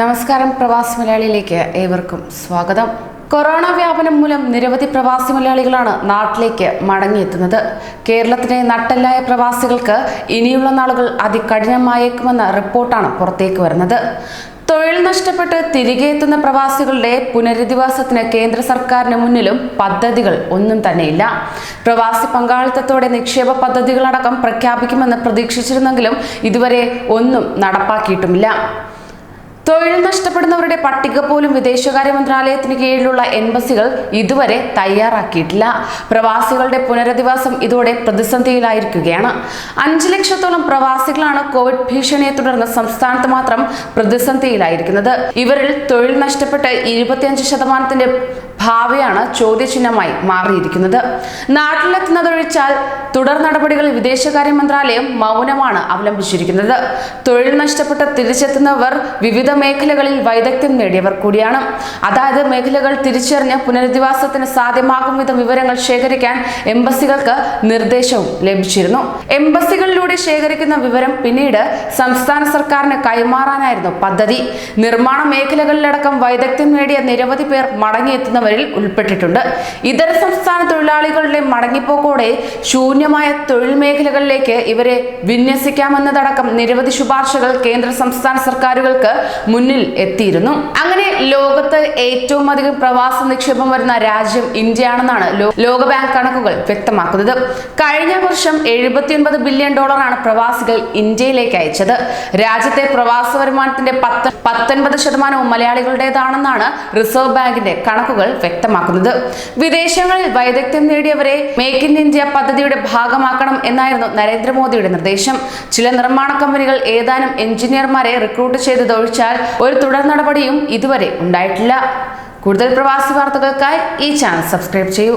നമസ്കാരം പ്രവാസി മലയാളിയിലേക്ക് ഏവർക്കും സ്വാഗതം. കൊറോണ വ്യാപനം മൂലം നിരവധി പ്രവാസി മലയാളികളാണ് നാട്ടിലേക്ക് മടങ്ങിയെത്തുന്നത്. കേരളത്തിലെ നട്ടെല്ലായ പ്രവാസികൾക്ക് ഇനിയുള്ള നാളുകൾ അതികഠിനമായേക്കുമെന്ന റിപ്പോർട്ടാണ് പുറത്തേക്ക് വരുന്നത്. തൊഴിൽ നഷ്ടപ്പെട്ട് തിരികെ എത്തുന്ന പ്രവാസികളുടെ പുനരധിവാസത്തിന് കേന്ദ്ര സർക്കാരിന് മുന്നിലും പദ്ധതികൾ ഒന്നും തന്നെയില്ല. പ്രവാസി പങ്കാളിത്തത്തോടെ നിക്ഷേപ പദ്ധതികളടക്കം പ്രഖ്യാപിക്കുമെന്ന് പ്രതീക്ഷിച്ചിരുന്നെങ്കിലും ഇതുവരെ ഒന്നും നടപ്പാക്കിയിട്ടുമില്ല. തൊഴിൽ നഷ്ടപ്പെടുന്നവരുടെ പട്ടിക പോലും വിദേശകാര്യ മന്ത്രാലയത്തിന് കീഴിലുള്ള എംബസികൾ ഇതുവരെ തയ്യാറാക്കിയിട്ടില്ല. പ്രവാസികളുടെ പുനരധിവാസം ഇതോടെ പ്രതിസന്ധിയിലായിരിക്കുകയാണ്. അഞ്ച് ലക്ഷത്തോളം പ്രവാസികളാണ് കോവിഡ് ഭീഷണിയെ തുടർന്ന് സംസ്ഥാനത്ത് മാത്രം പ്രതിസന്ധിയിലായിരിക്കുന്നത്. ഇവരിൽ തൊഴിൽ നഷ്ടപ്പെട്ട് ഇരുപത്തിയഞ്ച് ശതമാനത്തിന്റെ ഭാവിയാണ് ചോദ്യചിഹ്നമായി മാറിയിരിക്കുന്നത്. നാട്ടിലെത്തുന്നതൊഴിച്ചാൽ തുടർ നടപടികളിൽ വിദേശകാര്യ മന്ത്രാലയം മൗനമാണ് അവലംബിച്ചിരിക്കുന്നത്. തൊഴിൽ നഷ്ടപ്പെട്ട് തിരിച്ചെത്തുന്നവർ വിവിധ മേഖലകളിൽ വൈദഗ്ധ്യം നേടിയവർ കൂടിയാണ്. അതായത് മേഖലകൾ തിരിച്ചറിഞ്ഞ് പുനരധിവാസത്തിന് സാധ്യമാകും വിധം വിവരങ്ങൾ ശേഖരിക്കാൻ എംബസികൾക്ക് നിർദ്ദേശവും ലഭിച്ചിരുന്നു. എംബസികളിലൂടെ ശേഖരിക്കുന്ന വിവരം പിന്നീട് സംസ്ഥാന സർക്കാരിന് കൈമാറാനായിരുന്നു പദ്ധതി. നിർമ്മാണ മേഖലകളിലടക്കം വൈദഗ്ധ്യം നേടിയ നിരവധി പേർ മടങ്ങിയെത്തുന്നവരിൽ ഉൾപ്പെട്ടിട്ടുണ്ട്. ഇതര സംസ്ഥാന തൊഴിലാളികളുടെ മടങ്ങിപ്പോക്കോടെ ശൂന്യമായ തൊഴിൽ മേഖലകളിലേക്ക് ഇവരെ വിന്യസിക്കാമെന്നതടക്കം നിരവധി ശുപാർശകൾ കേന്ദ്ര സംസ്ഥാന സർക്കാരുകൾക്ക് മുന്നിൽ എത്തിയിരുന്നു. അങ്ങനെ ലോകത്ത് ഏറ്റവും അധികം പ്രവാസ നിക്ഷേപം വരുന്ന രാജ്യം ഇന്ത്യയാണെന്നാണ് ലോക ബാങ്ക് കണക്കുകൾ വ്യക്തമാക്കുന്നത്. കഴിഞ്ഞ വർഷം എഴുപത്തിയൊൻപത് ബില്യൺ ഡോളറാണ് പ്രവാസികൾ ഇന്ത്യയിലേക്ക് അയച്ചത്. രാജ്യത്തെ പ്രവാസ വരുമാനത്തിന്റെ പത്ത് പത്തൊൻപത് ശതമാനവും മലയാളികളുടേതാണെന്നാണ് റിസർവ് ബാങ്കിന്റെ കണക്കുകൾ വ്യക്തമാക്കുന്നത്. വിദേശങ്ങളിൽ വൈദഗ്ധ്യം നേടിയവരെ മേക്ക് ഇൻ ഇന്ത്യ പദ്ധതിയുടെ ഭാഗമാക്കണം എന്നായിരുന്നു നരേന്ദ്രമോദിയുടെ നിർദ്ദേശം. ചില നിർമ്മാണ കമ്പനികൾ ഏതാനും എഞ്ചിനീയർമാരെ റിക്രൂട്ട് ചെയ്തതൊഴിച്ചാൽ ഒരു തുടർ നടപടിയും ഇതുവരെ ഉണ്ടായിട്ടില്ല. കൂടുതൽ പ്രവാസി വാർത്തകൾക്കായി ഈ ചാനൽ സബ്സ്ക്രൈബ് ചെയ്യൂ.